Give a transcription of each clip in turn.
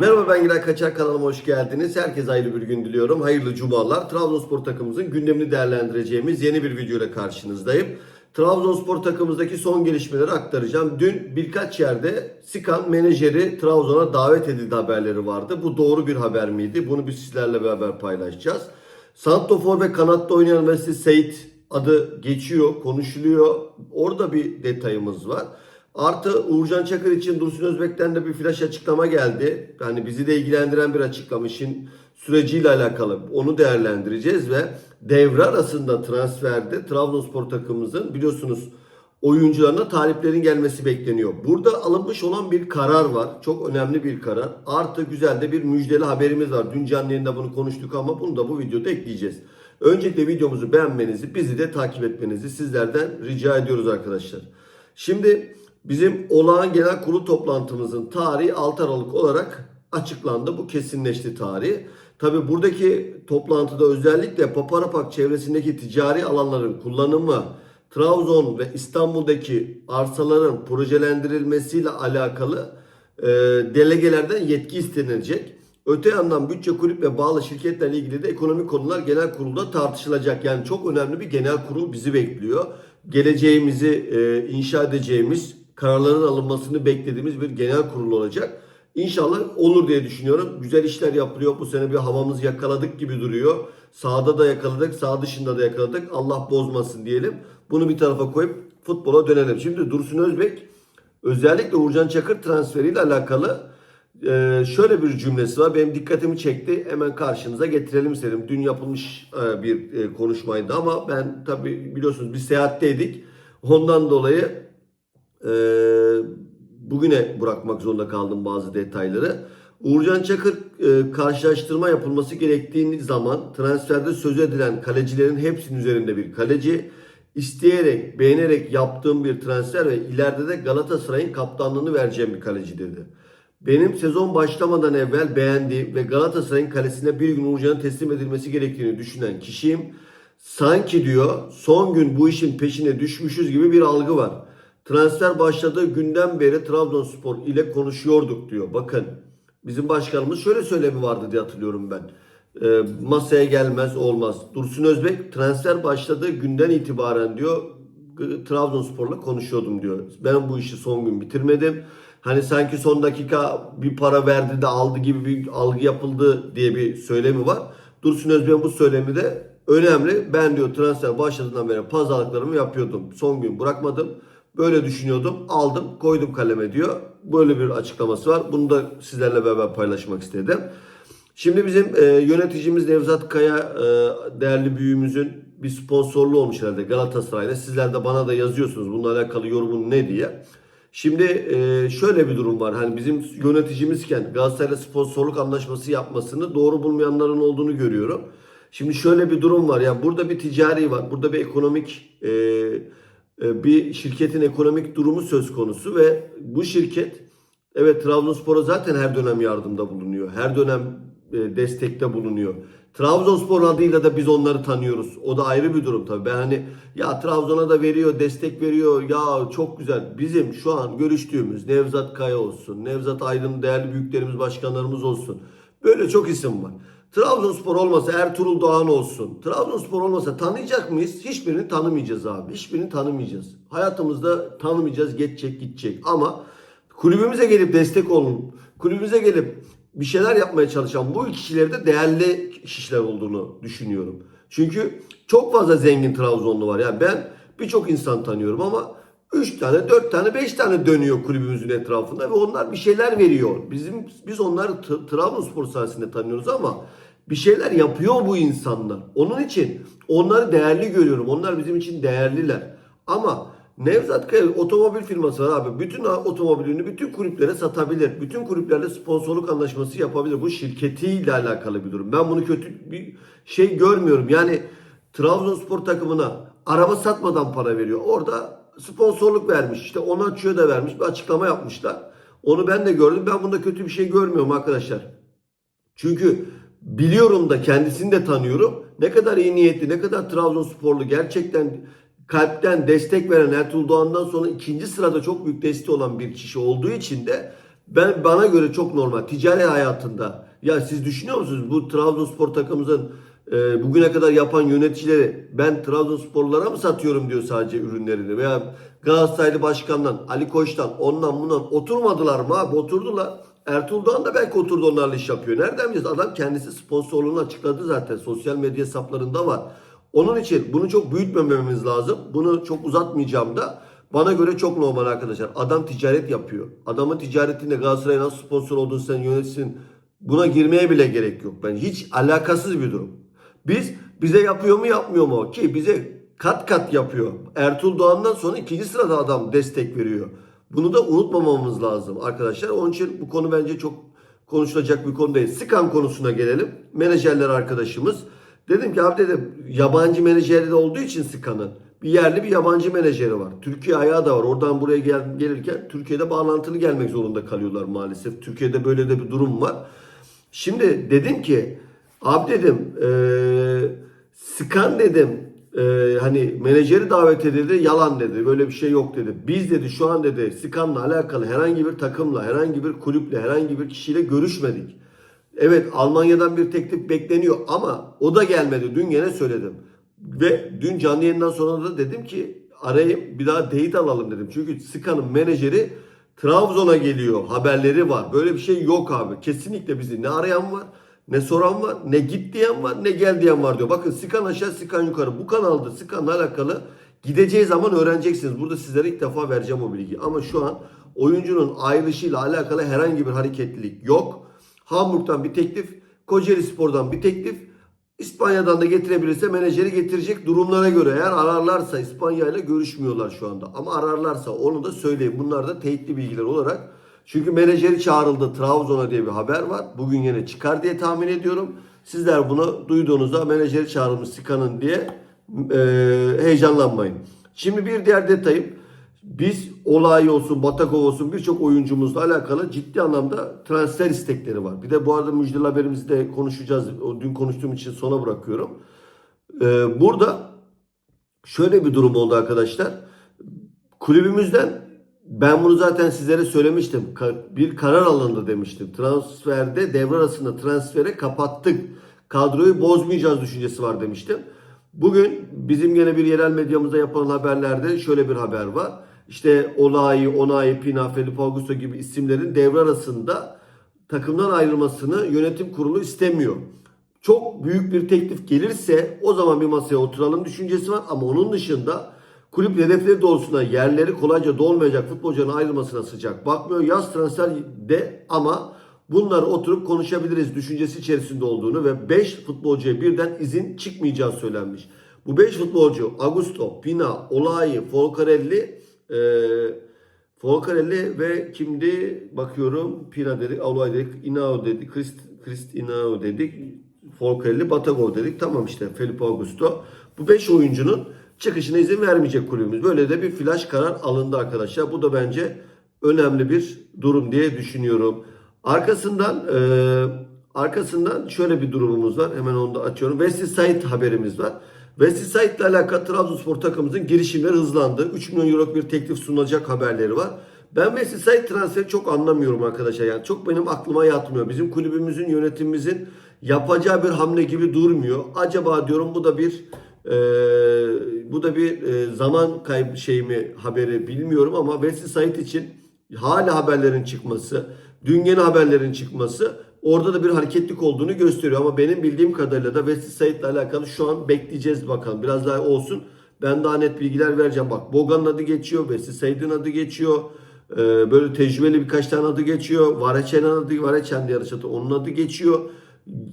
Merhaba ben Giray Kaçar kanalıma hoş geldiniz. Herkese hayırlı bir gün diliyorum. Hayırlı cumalar. Trabzonspor takımımızın gündemini değerlendireceğimiz yeni bir video ile karşınızdayım. Trabzonspor takımımızdaki son gelişmeleri aktaracağım. Dün birkaç yerde Sikan menajeri Trabzon'a davet edildi haberleri vardı. Bu doğru bir haber miydi? Bunu biz sizlerle beraber paylaşacağız. Santofor ve kanatta oynayan Wesley Sait adı geçiyor, konuşuluyor. Orada bir detayımız var. Artı Uğurcan Çakır için Dursun Özbek'ten de bir flash açıklama geldi. Yani bizi de ilgilendiren bir açıklama işin süreciyle alakalı. Onu değerlendireceğiz ve devre arasında transferde Trabzonspor takımımızın biliyorsunuz oyuncularına taliplerin gelmesi bekleniyor. Burada alınmış olan bir karar var. Çok önemli bir karar. Artı güzel de bir müjdeli haberimiz var. Dün canlı yayında bunu konuştuk ama bunu da bu videoda ekleyeceğiz. Öncelikle videomuzu beğenmenizi, bizi de takip etmenizi sizlerden rica ediyoruz arkadaşlar. Şimdi bizim olağan genel kurulu toplantımızın tarihi 6 Aralık olarak açıklandı. Bu kesinleşti tarihi. Tabi buradaki toplantıda özellikle Paparapak çevresindeki ticari alanların kullanımı, Trabzon ve İstanbul'daki arsaların projelendirilmesiyle alakalı e, delegelerden yetki istenilecek. Öte yandan bütçe kulüp ve bağlı şirketlerle ilgili de ekonomik konular genel kurulda tartışılacak. Yani çok önemli bir genel kurul bizi bekliyor. Geleceğimizi e, inşa edeceğimiz, kararların alınmasını beklediğimiz bir genel kurul olacak. İnşallah olur diye düşünüyorum. Güzel işler yapılıyor. Bu sene bir havamızı yakaladık gibi duruyor. Sağda da yakaladık, sağ dışında da yakaladık. Allah bozmasın diyelim. Bunu bir tarafa koyup futbola dönelim. Şimdi Dursun Özbek özellikle Uğurcan Çakır transferiyle alakalı e, şöyle bir cümlesi var. Benim dikkatimi çekti. Hemen karşınıza getirelim istedim. Dün yapılmış e, bir e, konuşmaydı ama ben tabii biliyorsunuz bir seyahatteydik. Ondan dolayı e, bugüne bırakmak zorunda kaldım bazı detayları. Uğurcan Çakır e, karşılaştırma yapılması gerektiği zaman transferde söz edilen kalecilerin hepsinin üzerinde bir kaleci. isteyerek, beğenerek yaptığım bir transfer ve ileride de Galatasaray'ın kaptanlığını vereceğim bir kaleci dedi. Benim sezon başlamadan evvel beğendiğim ve Galatasaray'ın kalesine bir gün Uğurcan'ın teslim edilmesi gerektiğini düşünen kişiyim. Sanki diyor son gün bu işin peşine düşmüşüz gibi bir algı var. Transfer başladığı günden beri Trabzonspor ile konuşuyorduk diyor. Bakın bizim başkanımız şöyle söylemi vardı diye hatırlıyorum ben. Ee, masaya gelmez olmaz. Dursun Özbek transfer başladığı günden itibaren diyor Trabzonspor'la konuşuyordum diyor. Ben bu işi son gün bitirmedim. Hani sanki son dakika bir para verdi de aldı gibi bir algı yapıldı diye bir söylemi var. Dursun Özbek'in bu söylemi de önemli. Ben diyor transfer başladığından beri pazarlıklarımı yapıyordum. Son gün bırakmadım. Böyle düşünüyordum. Aldım, koydum kaleme diyor. Böyle bir açıklaması var. Bunu da sizlerle beraber paylaşmak istedim. Şimdi bizim e, yöneticimiz Nevzat Kaya e, değerli büyüğümüzün bir sponsorluğu olmuş herhalde Galatasaray'la. Sizler de bana da yazıyorsunuz bununla alakalı yorumun ne diye. Şimdi e, şöyle bir durum var. Hani bizim yöneticimizken Galatasaray'la sponsorluk anlaşması yapmasını doğru bulmayanların olduğunu görüyorum. Şimdi şöyle bir durum var. Yani burada bir ticari var. Burada bir ekonomik e, bir şirketin ekonomik durumu söz konusu ve bu şirket evet Trabzonspor'a zaten her dönem yardımda bulunuyor. Her dönem e, destekte bulunuyor. Trabzonspor adıyla da biz onları tanıyoruz. O da ayrı bir durum tabii. Ben hani ya Trabzon'a da veriyor, destek veriyor. Ya çok güzel. Bizim şu an görüştüğümüz Nevzat Kaya olsun, Nevzat Aydın değerli büyüklerimiz, başkanlarımız olsun. Böyle çok isim var. Trabzonspor olmasa Ertuğrul Doğan olsun. Trabzonspor olmasa tanıyacak mıyız? Hiçbirini tanımayacağız abi. Hiçbirini tanımayacağız. Hayatımızda tanımayacağız. Geçecek gidecek. Ama kulübümüze gelip destek olun. Kulübümüze gelip bir şeyler yapmaya çalışan bu kişileri de değerli kişiler olduğunu düşünüyorum. Çünkü çok fazla zengin Trabzonlu var. Yani ben birçok insan tanıyorum ama 3 tane, 4 tane, 5 tane dönüyor kulübümüzün etrafında ve onlar bir şeyler veriyor. Bizim biz onları Trabzonspor sayesinde tanıyoruz ama bir şeyler yapıyor bu insanlar. Onun için onları değerli görüyorum. Onlar bizim için değerliler. Ama Nevzat Kaya otomobil firması var abi. Bütün otomobilini bütün kulüplere satabilir. Bütün kulüplerle sponsorluk anlaşması yapabilir. Bu şirketiyle alakalı bir durum. Ben bunu kötü bir şey görmüyorum. Yani Trabzonspor takımına araba satmadan para veriyor. Orada sponsorluk vermiş. İşte ona açıyor da vermiş. Bir açıklama yapmışlar. Onu ben de gördüm. Ben bunda kötü bir şey görmüyorum arkadaşlar. Çünkü biliyorum da kendisini de tanıyorum. Ne kadar iyi niyetli, ne kadar Trabzonsporlu gerçekten kalpten destek veren Ertuğrul Doğan'dan sonra ikinci sırada çok büyük desteği olan bir kişi olduğu için de Ben bana göre çok normal. Ticari hayatında ya siz düşünüyor musunuz bu Trabzonspor takımımızın e, bugüne kadar yapan yöneticileri ben Trabzonsporlara mı satıyorum diyor sadece ürünlerini veya Galatasaraylı başkandan Ali Koç'tan ondan bundan oturmadılar mı abi oturdular. Ertuğrul Doğan da belki oturdu onlarla iş yapıyor. Nereden bileceğiz? Adam kendisi sponsorluğunu açıkladı zaten. Sosyal medya hesaplarında var. Onun için bunu çok büyütmememiz lazım. Bunu çok uzatmayacağım da. Bana göre çok normal arkadaşlar. Adam ticaret yapıyor. Adamın ticaretinde Galatasaray'a nasıl sponsor olduğunu sen yönetsin. Buna girmeye bile gerek yok. Ben hiç alakasız bir durum. Biz bize yapıyor mu yapmıyor mu? Ki bize kat kat yapıyor. Ertuğrul Doğan'dan sonra ikinci sırada adam destek veriyor. Bunu da unutmamamız lazım arkadaşlar. Onun için bu konu bence çok konuşulacak bir konu değil. Sıkan konusuna gelelim. Menajerler arkadaşımız. Dedim ki abi dedim yabancı menajeri de olduğu için Sıkan'ın bir yerli bir yabancı menajeri var. Türkiye ayağı da var. Oradan buraya gel, gelirken Türkiye'de bağlantılı gelmek zorunda kalıyorlar maalesef. Türkiye'de böyle de bir durum var. Şimdi dedim ki abi dedim eee Sıkan dedim eee, hani menajeri davet edildi yalan dedi. Böyle bir şey yok dedi. Biz dedi şu an dedi Sıkan'la alakalı herhangi bir takımla, herhangi bir kulüple, herhangi bir kişiyle görüşmedik. Evet Almanya'dan bir teklif bekleniyor ama o da gelmedi. Dün gene söyledim. Ve dün canlı yayından sonra da dedim ki arayayım bir daha teyit alalım dedim. Çünkü Sıkan'ın menajeri Trabzon'a geliyor haberleri var. Böyle bir şey yok abi. Kesinlikle bizi ne arayan var ne soran var ne git diyen var ne gel diyen var diyor. Bakın Sıkan aşağı Sıkan yukarı. Bu kanalda Sıkan'la alakalı gideceği zaman öğreneceksiniz. Burada sizlere ilk defa vereceğim o bilgiyi. Ama şu an oyuncunun ayrılışıyla alakalı herhangi bir hareketlilik yok. Hamburg'dan bir teklif, Kocaeli Spor'dan bir teklif, İspanya'dan da getirebilirse menajeri getirecek durumlara göre eğer ararlarsa İspanya ile görüşmüyorlar şu anda. Ama ararlarsa onu da söyleyeyim. Bunlar da teyitli bilgiler olarak. Çünkü menajeri çağrıldı Trabzon'a diye bir haber var. Bugün yine çıkar diye tahmin ediyorum. Sizler bunu duyduğunuzda menajeri çağrılmış Sikan'ın diye e, heyecanlanmayın. Şimdi bir diğer detayım. Biz olay olsun, Batakov olsun birçok oyuncumuzla alakalı ciddi anlamda transfer istekleri var. Bir de bu arada müjdeli haberimizi de konuşacağız. O dün konuştuğum için sona bırakıyorum. Ee, burada şöyle bir durum oldu arkadaşlar. Kulübümüzden ben bunu zaten sizlere söylemiştim. Bir karar alındı demiştim. Transferde devre arasında transferi kapattık. Kadroyu bozmayacağız düşüncesi var demiştim. Bugün bizim gene bir yerel medyamızda yapılan haberlerde şöyle bir haber var. İşte Olay, Onay, Pina, Felipe Augusto gibi isimlerin devre arasında takımdan ayrılmasını yönetim kurulu istemiyor. Çok büyük bir teklif gelirse o zaman bir masaya oturalım düşüncesi var ama onun dışında kulüp hedefleri doğrultusunda yerleri kolayca dolmayacak futbolcuların ayrılmasına sıcak bakmıyor. Yaz transfer de ama bunları oturup konuşabiliriz düşüncesi içerisinde olduğunu ve 5 futbolcuya birden izin çıkmayacağı söylenmiş. Bu 5 futbolcu Augusto, Pina, Olayi, Folcarelli, e, Folcarelli ve kimdi bakıyorum Pina dedik, Olayi dedik, Inao dedik, Christ, Christ Inao dedik, Folcarelli, Batagov dedik. Tamam işte Felipe Augusto. Bu 5 oyuncunun çıkışına izin vermeyecek kulübümüz. Böyle de bir flash karar alındı arkadaşlar. Bu da bence önemli bir durum diye düşünüyorum. Arkasından e, arkasından şöyle bir durumumuz var. Hemen onu da açıyorum. Wesley Said haberimiz var. Wesley Said ile alakalı Trabzonspor takımımızın girişimleri hızlandı. 3 milyon euro bir teklif sunulacak haberleri var. Ben Wesley Said transferi çok anlamıyorum arkadaşlar. Yani çok benim aklıma yatmıyor. Bizim kulübümüzün, yönetimimizin yapacağı bir hamle gibi durmuyor. Acaba diyorum bu da bir e, bu da bir e, zaman kaybı şey mi haberi bilmiyorum ama Wesley Said için hala haberlerin çıkması, dün yeni haberlerin çıkması orada da bir hareketlik olduğunu gösteriyor. Ama benim bildiğim kadarıyla da Wesley Said ile alakalı şu an bekleyeceğiz bakalım. Biraz daha olsun. Ben daha net bilgiler vereceğim. Bak Bogan'ın adı geçiyor. Wesley Said'in adı geçiyor. Ee, böyle tecrübeli birkaç tane adı geçiyor. Vareçen'in adı, Vareçen diye yarış adı. Onun adı geçiyor.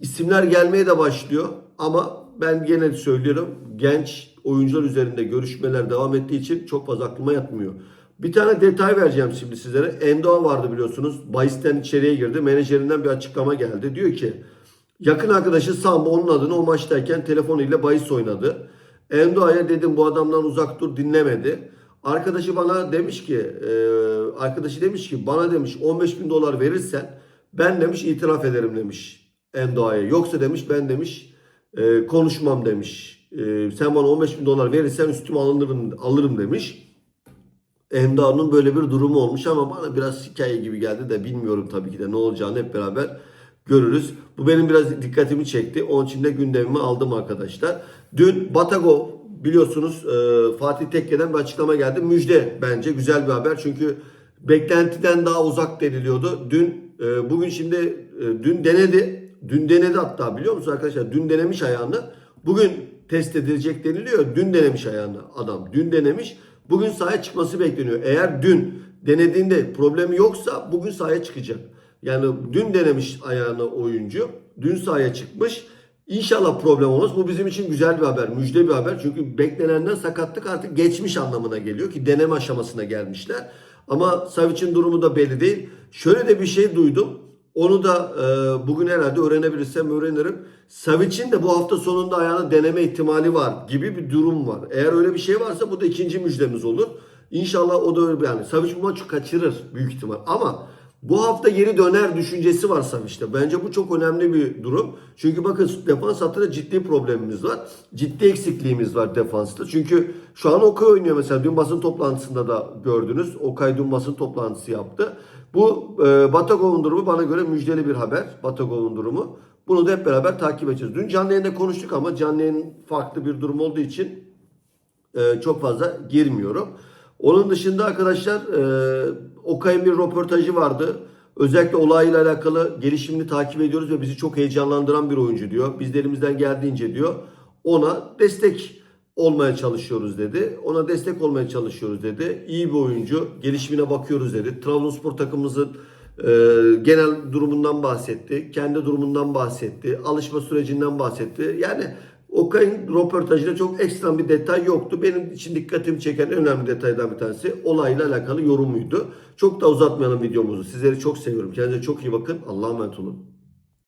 İsimler gelmeye de başlıyor. Ama ben gene söylüyorum. Genç oyuncular üzerinde görüşmeler devam ettiği için çok fazla aklıma yatmıyor. Bir tane detay vereceğim şimdi sizlere. Endoa vardı biliyorsunuz. Bayis'ten içeriye girdi. Menajerinden bir açıklama geldi. Diyor ki yakın arkadaşı Sambo onun adını o maçtayken telefonuyla Bayis oynadı. Endoa'ya dedim bu adamdan uzak dur dinlemedi. Arkadaşı bana demiş ki e, arkadaşı demiş ki bana demiş 15 bin dolar verirsen ben demiş itiraf ederim demiş Endoa'ya. Yoksa demiş ben demiş e, konuşmam demiş. E, sen bana 15 bin dolar verirsen üstüme alınırım, alırım demiş. Endao'nun böyle bir durumu olmuş ama bana biraz hikaye gibi geldi de bilmiyorum tabii ki de ne olacağını hep beraber görürüz. Bu benim biraz dikkatimi çekti. Onun için de gündemimi aldım arkadaşlar. Dün Batagov biliyorsunuz e, Fatih Tekke'den bir açıklama geldi. Müjde bence güzel bir haber. Çünkü beklentiden daha uzak deniliyordu. Dün e, bugün şimdi e, dün denedi. Dün denedi hatta biliyor musunuz arkadaşlar? Dün denemiş ayağını. Bugün test edilecek deniliyor. Dün denemiş ayağını adam. Dün denemiş. Bugün sahaya çıkması bekleniyor. Eğer dün denediğinde problemi yoksa bugün sahaya çıkacak. Yani dün denemiş ayağını oyuncu. Dün sahaya çıkmış. İnşallah problem olmaz. Bu bizim için güzel bir haber, müjde bir haber. Çünkü beklenenden sakatlık artık geçmiş anlamına geliyor ki deneme aşamasına gelmişler. Ama Savic'in durumu da belli değil. Şöyle de bir şey duydum. Onu da e, bugün herhalde öğrenebilirsem öğrenirim. Savic'in de bu hafta sonunda ayağını deneme ihtimali var gibi bir durum var. Eğer öyle bir şey varsa bu da ikinci müjdemiz olur. İnşallah o da öyle yani Savic bu maçı kaçırır büyük ihtimal. Ama bu hafta geri döner düşüncesi var Savic'te. Bence bu çok önemli bir durum. Çünkü bakın defans hattında ciddi problemimiz var. Ciddi eksikliğimiz var defansta. Çünkü şu an Okay oynuyor mesela. Dün basın toplantısında da gördünüz. Okay dün basın toplantısı yaptı. Bu e, Batagov'un durumu bana göre müjdeli bir haber. Batagov'un durumu. Bunu da hep beraber takip edeceğiz. Dün canlı yayında konuştuk ama canlı yayın farklı bir durum olduğu için e, çok fazla girmiyorum. Onun dışında arkadaşlar e, Okay'ın bir röportajı vardı. Özellikle olayla alakalı gelişimini takip ediyoruz ve bizi çok heyecanlandıran bir oyuncu diyor. Biz de elimizden geldiğince diyor ona destek olmaya çalışıyoruz dedi. Ona destek olmaya çalışıyoruz dedi. İyi bir oyuncu. Gelişimine bakıyoruz dedi. Trabzonspor takımımızın e, genel durumundan bahsetti. Kendi durumundan bahsetti. Alışma sürecinden bahsetti. Yani Okay'ın röportajında çok ekstrem bir detay yoktu. Benim için dikkatimi çeken en önemli detaydan bir tanesi olayla alakalı yorumuydu. Çok da uzatmayalım videomuzu. Sizleri çok seviyorum. Kendinize çok iyi bakın. Allah'a emanet olun.